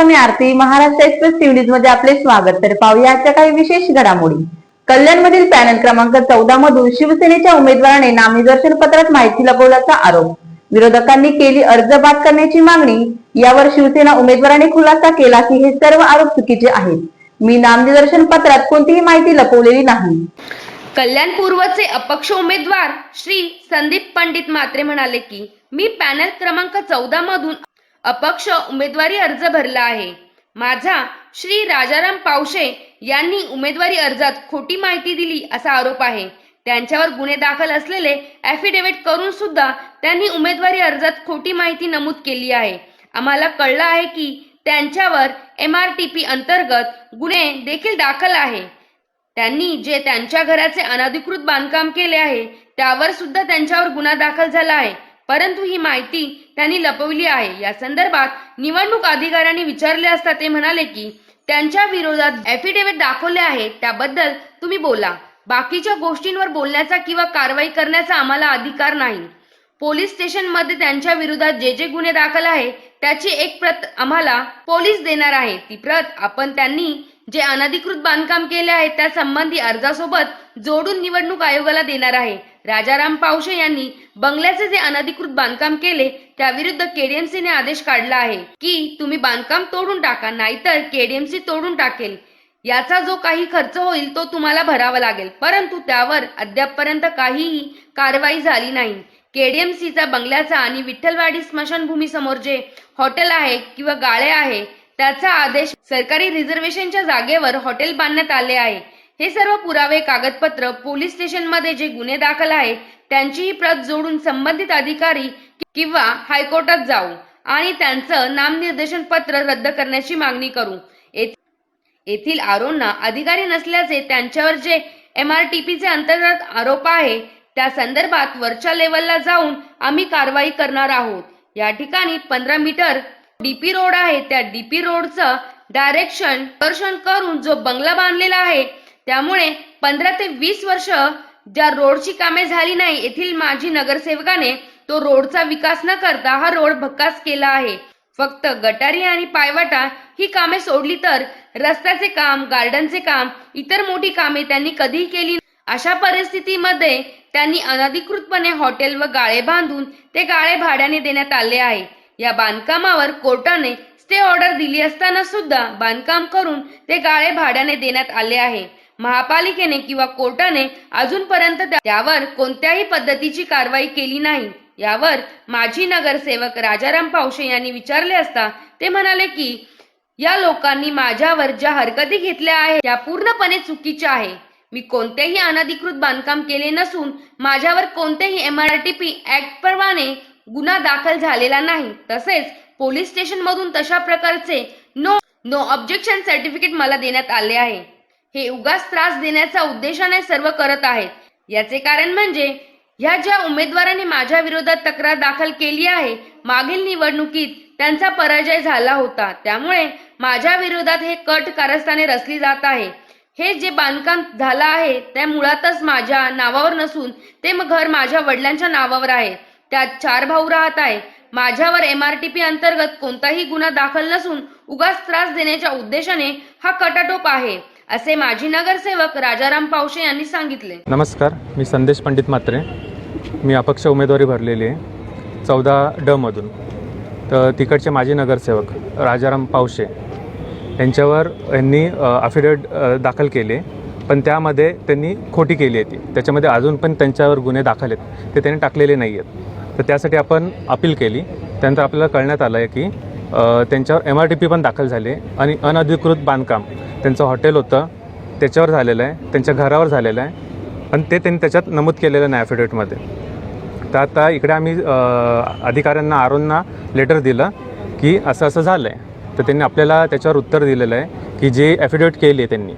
नमस्कार मी आरती महाराष्ट्र एक्सप्रेस न्यूजमध्ये आपले स्वागत. तर पाहूया आजच्या काही विशेष घडामोडी. कल्याणमधील पॅनल क्रमांक चौदा मधून शिवसेनेच्या उमेदवाराने नामनिदर्शन पत्रात माहिती लपवल्याचा आरोप. विरोधकांनी केली अर्ज बाद करण्याची मागणी. यावर शिवसेना उमेदवाराने खुलासा केला की हे सर्व आरोप चुकीचे आहेत. मी नामनिदर्शन पत्रात कोणतीही माहिती लपवलेली नाही. कल्याण पूर्वचे अपक्ष उमेदवार श्री संदीप पंडित मात्रे म्हणाले की मी पॅनल क्रमांक चौदा मधून अपक्ष उमेदवारी अर्ज भरला आहे. माझा श्री राजाराम पावशे यांनी उमेदवारी अर्जात खोटी माहिती दिली असा आरोप आहे. त्यांच्यावर गुन्हे दाखल असलेले ऍफिडेव्हिट करून सुद्धा त्यांनी उमेदवारी अर्जात खोटी माहिती नमूद केली आहे. आम्हाला कळलं आहे की त्यांच्यावर एम आर टी पी अंतर्गत गुन्हे देखील दाखल आहे. त्यांनी जे त्यांच्या घराचे अनधिकृत बांधकाम केले आहे त्यावर सुद्धा त्यांच्यावर गुन्हा दाखल झाला आहे. परंतु ही माहिती त्यांनी लपवली आहे. या संदर्भात निवडणूक अधिकाऱ्यांनी विचारले असता ते म्हणाले की त्यांच्या विरोधात ॲफिडेव्हिट दाखवले आहे. त्याबद्दल तुम्ही बोला. बाकीच्या गोष्टींवर बोलण्याचा किंवा कारवाई करण्याचा आम्हाला अधिकार नाही. पोलीस स्टेशनमध्ये त्यांच्या विरोधात जे जे गुन्हे दाखल आहे त्याची एक प्रत आम्हाला पोलीस देणार आहे. ती प्रत आपण त्यांनी जे अनधिकृत बांधकाम केले आहे त्या संबंधी अर्जासोबत जोडून निवडणूक आयोगाला देणार आहे. राजाराम पावशे यांनी बंगल्याचे जे अनधिकृत बांधकाम केले त्याविरुद्ध केडीएमसीने आदेश काढला आहे की तुम्ही बांधकाम तोडून टाका नाहीतर केडीएमसी तोडून टाकेल. याचा जो काही खर्च होईल तो तुम्हाला भरावा लागेल. परंतु त्यावर अद्यापपर्यंत काहीही कारवाई झाली नाही. केडीएमसीचा बंगल्याचा आणि विठ्ठलवाडी स्मशानभूमी समोर जे हॉटेल आहे किंवा गाळे आहे त्याचा आदेश सरकारी रिझर्वेशनच्या जागेवर हॉटेल बांधण्यात आले आहे. हे सर्व पुरावे कागदपत्र पोलीस स्टेशनमध्ये जे गुन्हे दाखल आहे त्यांचीही प्रत जोडून संबंधित अधिकारी किंवा हायकोर्टात जाऊ आणि त्यांचं नामनिर्देशन पत्र रद्द करण्याची मागणी करू. येथील आरोंना अधिकारी नसल्याचे त्यांच्यावर जे एम आर टी पीचे अंतर्गत आरोप आहे त्या संदर्भात वरच्या लेवलला जाऊन आम्ही कारवाई करणार आहोत. या ठिकाणी पंधरा मीटर डीपी रोड आहे त्या डीपी रोडचं डायरेक्शन दर्शन करून जो बंगला बांधलेला आहे त्यामुळे पंधरा ते वीस वर्ष ज्या रोडची कामे झाली नाही येथील माजी नगरसेवकाने तो रोडचा विकास न करता हा रोड भक्कास केला आहे. फक्त गटारी आणि पायवाटा ही कामे सोडली तर रस्त्याचे काम गार्डनचे काम इतर मोठी कामे त्यांनी कधीही केली अशा परिस्थितीमध्ये त्यांनी अनधिकृतपणे हॉटेल व गाळे बांधून ते गाळे भाड्याने देण्यात आले आहे. या बांधकामावर कोर्टाने स्टे ऑर्डर दिली असताना सुद्धा बांधकाम करून ते गाळे भाड्याने देण्यात आले आहे. महापालिकेने किंवा कोर्टाने अजूनपर्यंत त्यावर कोणत्याही पद्धतीची कारवाई केली नाही. यावर माजी नगरसेवक राजाराम पावशे यांनी विचारले असता ते म्हणाले की या लोकांनी माझ्यावर ज्या हरकती घेतल्या आहेत त्या पूर्णपणे चुकीच्या आहे. मी कोणतेही अनधिकृत बांधकाम केले नसून माझ्यावर कोणतेही M R T P act प्रमाणे गुन्हा दाखल झालेला नाही. तसेच पोलीस स्टेशन मधून तशा प्रकारचे नो नो ऑब्जेक्शन सर्टिफिकेट मला देण्यात आले आहे. हे उगाच त्रास देण्याचा उद्देशाने सर्व करत आहेत. याचे कारण म्हणजे ह्या ज्या उमेदवाराने माझ्या विरोधात तक्रार दाखल केली आहे मागील निवडणुकीत त्यांचा पराजय झाला होता. त्यामुळे माझ्या विरोधात हे कट कारस्थाने रचली जात आहे. हे जे बांधकाम झालं आहे त्या मुळातच माझ्या नावावर नसून ते घर माझ्या वडिलांच्या नावावर आहे. त्यात चार भाऊ राहत आहे. माझ्यावर एम आर टी पी अंतर्गत कोणताही गुन्हा दाखल नसून उगाच त्रास देण्याच्या उद्देशाने हा कटाटोप आहे असे माजी नगरसेवक राजाराम पावशे यांनी सांगितले. नमस्कार मी संदेश पंडित मात्रे मी अपक्ष उमेदवारी भरलेली आहे चौदा डमधून तर तिकडचे माजी नगरसेवक राजाराम पावशे यांच्यावर यांनी अफिडेविट दाखल केले पण त्यामध्ये त्यांनी खोटी केली होती त्याच्यामध्ये अजून पण त्यांच्यावर गुन्हे दाखल आहेत. ते त्यांनी टाकलेले नाही आहेत. तर त्यासाठी आपण अपील केली. त्यानंतर आपल्याला कळण्यात आलं आहे की त्यांच्यावर एम आर टी पी पण दाखल झाले आणि अनधिकृत बांधकाम त्यांचं हॉटेल होतं त्याच्यावर झालेलं आहे त्यांच्या घरावर झालेलं आहे पण ते त्यांनी त्याच्यात नमूद केलेलं नाही ॲफिडेविटमध्ये तर आता इकडे आम्ही अधिकाऱ्यांना आरोंना लेटर दिलं की असं असं झालं आहे तर त्यांनी आपल्याला त्याच्यावर उत्तर दिलेलं आहे की जे ॲफिडेविट केली आहे त्यांनी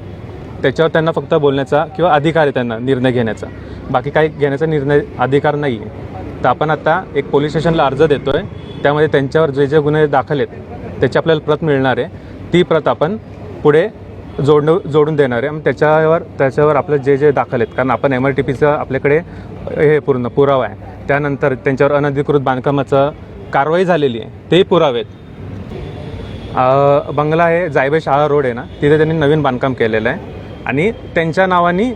त्याच्यावर त्यांना फक्त बोलण्याचा किंवा अधिकार आहे त्यांना निर्णय घेण्याचा. बाकी काही घेण्याचा निर्णय अधिकार नाही आहे तर आपण आता एक पोलीस स्टेशनला अर्ज देतो आहे त्यामध्ये त्यांच्यावर जे जे गुन्हे दाखल आहेत त्याची आपल्याला प्रत मिळणार आहे. ती प्रत आपण पुढे जोडणं जोडून देणार आहे. मग त्याच्यावर त्याच्यावर आपलं जे जे दाखल आहेत कारण आपण एम आर टी पीचं आपल्याकडे हे पूर्ण पुरावा आहे. त्यानंतर त्यांच्यावर अनधिकृत बांधकामाचं कारवाई झालेली आहे. तेही पुरावे आहेत. बंगला आहे जायबे शाळा रोड आहे ना तिथे त्यांनी नवीन बांधकाम केलेलं आहे. आणि त्यांच्या नावानी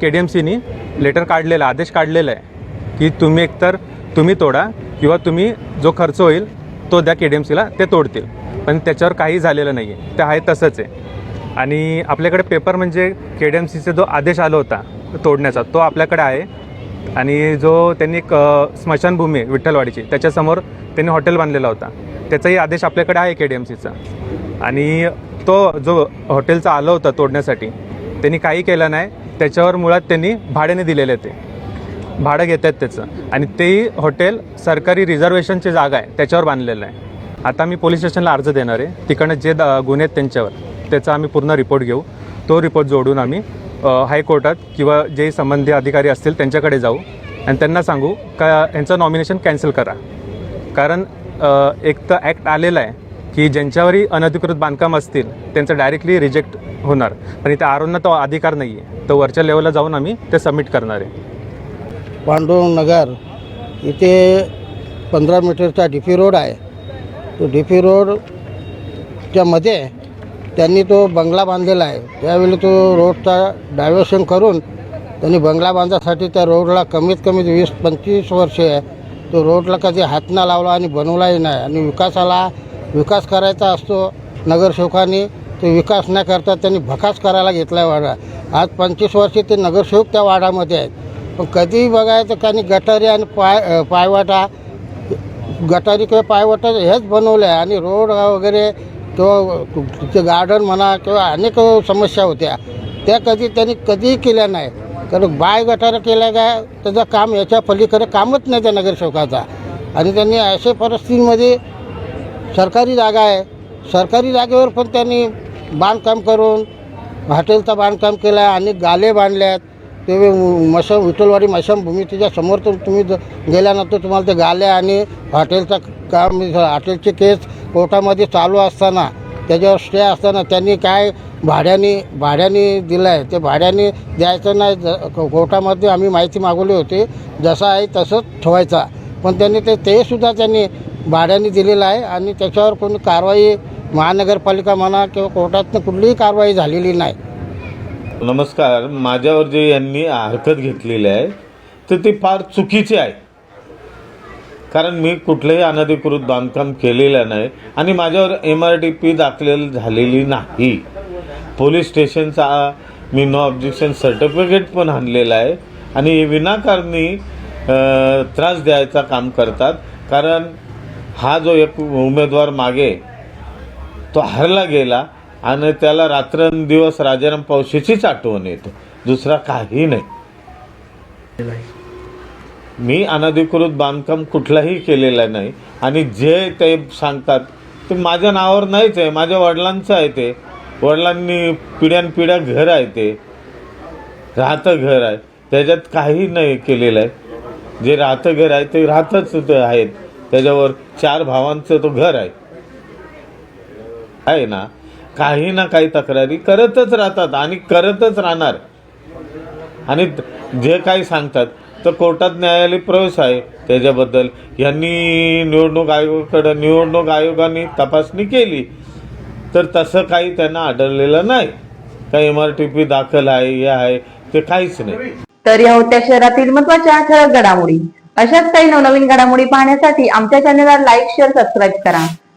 के डी एम सीनी लेटर काढलेलं आहे, आदेश काढलेला आहे. की तुम्ही एकतर तुम्ही तोडा किंवा तुम्ही जो खर्च होईल तो द्या के डी एम सीला ते तोडतील. पण त्याच्यावर काही झालेलं नाही आहे ते आहे तसंच आहे. आणि आपल्याकडे पेपर म्हणजे के डी एम सीचा जो आदेश आला होता तोडण्याचा तो आपल्याकडे आहे. आणि जो त्यांनी एक स्मशानभूमी आहे विठ्ठलवाडीची त्याच्यासमोर त्यांनी हॉटेल बांधलेला होता. त्याचाही आदेश आपल्याकडे आहे के डी एम सीचा आणि तो जो हॉटेलचा आलं होतं तोडण्यासाठी त्यांनी काही केलं नाही. त्याच्यावर मुळात त्यांनी भाड्याने दिलेले ते. भाडं घेत आहेत त्याचं. आणि तेही हॉटेल सरकारी रिझर्वेशनची जागा आहे त्याच्यावर बांधलेलं आहे. आता मी पोलीस स्टेशनला अर्ज देणार आहे. तिकडनं जे द गुन्हे आहेत त्यांच्यावर त्याचा आम्ही पूर्ण रिपोर्ट घेऊ. तो रिपोर्ट जोडून आम्ही हायकोर्टात किंवा जे संबंधित अधिकारी असतील त्यांच्याकडे जाऊ आणि त्यांना सांगू का यांचं नॉमिनेशन कॅन्सल करा. कारण एक तर ॲक्ट आलेला आहे की ज्यांच्यावरही अनधिकृत बांधकाम असतील त्यांचं डायरेक्टली रिजेक्ट होणार. पण इथे आरोंना तो अधिकार नाही आहे तर वरच्या लेवलला जाऊन आम्ही ते सबमिट करणार आहे. पांडुरंग नगर इथे पंधरा मीटरचा डी पी रोड आहे. तो डी पी रोडच्या मध्ये त्यांनी तो बंगला बांधलेला आहे. त्यावेळी तो रोडचा डायव्हर्शन करून त्यांनी बंगला बांधासाठी त्या रोडला कमीत कमी वीस पंचवीस वर्षे तो रोडला कधी हात ना लावला आणि बनवलाही नाही. आणि विकासाला विकास करायचा असतो नगरसेवकांनी तो विकास न करता त्यांनी भकास करायला घेतला आहे वाडा. आज पंचवीस वर्षे ते नगरसेवक त्या वाडामध्ये आहेत. पण कधीही बघायचं त्यांनी गटारी आणि पाय पायवाटा गटारी किंवा पायवाटा हेच बनवलं आहे. आणि रोड वगैरे किंवा तिचे गार्डन म्हणा किंवा अनेक समस्या होत्या. त्या कधी त्यांनी कधीही केल्या नाही. कारण बाय गटार केल्या काय त्याचं काम याच्या पलीकडे कामच नाही त्या नगरसेवकाचा. आणि त्यांनी अशा परिस्थितीमध्ये सरकारी जागा आहे. सरकारी जागेवर पण त्यांनी बांधकाम करून हॉटेलचं बांधकाम केलं आहे आणि गाले बांधले आहेत ते मशम विठ्ठलवाडी मशमभूमीच्या समोर तर तुम्ही गेल्यानंतर तुम्हाला ते गाले आणि हॉटेलचा काम हॉटेलचे केस कोर्टामध्ये चालू असताना त्याच्यावर स्टे असताना त्यांनी काय भाड्याने भाड्याने दिलं आहे ते भाड्याने द्यायचं नाही ज कोर्टामध्ये आम्ही माहिती मागवली होती जसं आहे तसंच ठेवायचा. पण त्यांनी ते ते त्यांनी भाड्याने दिलेलं आहे आणि त्याच्यावर कोणी कारवाई महानगरपालिका म्हणा किंवा कोर्टातनं कुठलीही कारवाई झालेली नाही. नमस्कार माझ्यावर जे यांनी हरकत घेतलेली आहे तर ती फार चुकीची आहे. कारण मी कुठलंही अनधिकृत बांधकाम केलेलं नाही आणि माझ्यावर एम आर डी पी दाखल झालेली नाही. पोलीस स्टेशनचा मी नो ऑब्जेक्शन सर्टिफिकेट पण आणलेलं आहे आणि हे विनाकारणी त्रास द्यायचा काम करतात. कारण हा जो एक उमेदवार मागे तो हरला गेला आणि त्याला रात्रंदिवस राजाराम पावशीचीच आठवण येते. दुसरा काही नाही. मी अनधिकृत बांधकाम कुठलाही केलेलं नाही. आणि जे ते सांगतात ते माझ्या नावावर नाहीच आहे माझ्या वडिलांचं आहे ते. वडिलांनी पिढ्यानपिढ्या घर आहे ते. राहतं घर आहे. त्याच्यात काही नाही केलेलं आहे. जे राहतं घर आहे ते राहतच ते आहेत. त्याच्यावर चार भावांचं तो घर आहे. आहे ना? काही ना काही तक्रारी करतच राहतात आणि करतच राहणार. आणि जे काही सांगतात तर कोर्टात न्यायालय प्रवेश आहे. त्याच्याबद्दल यांनी निवडणूक आयोगाकडं निवडणूक आयोगाने तपासणी केली. तर तसं काही त्यांना आढळलेलं नाही. काही एम आर टी पी दाखल आहे हे आहे ते काहीच नाही. तर या होत्या शहरातील महत्त्वाच्या ठळक घडामोडी. अशाच काही नवनवीन घडामोडी पाहण्यासाठी आमच्या चॅनलला लाईक शेअर सबस्क्राईब करा.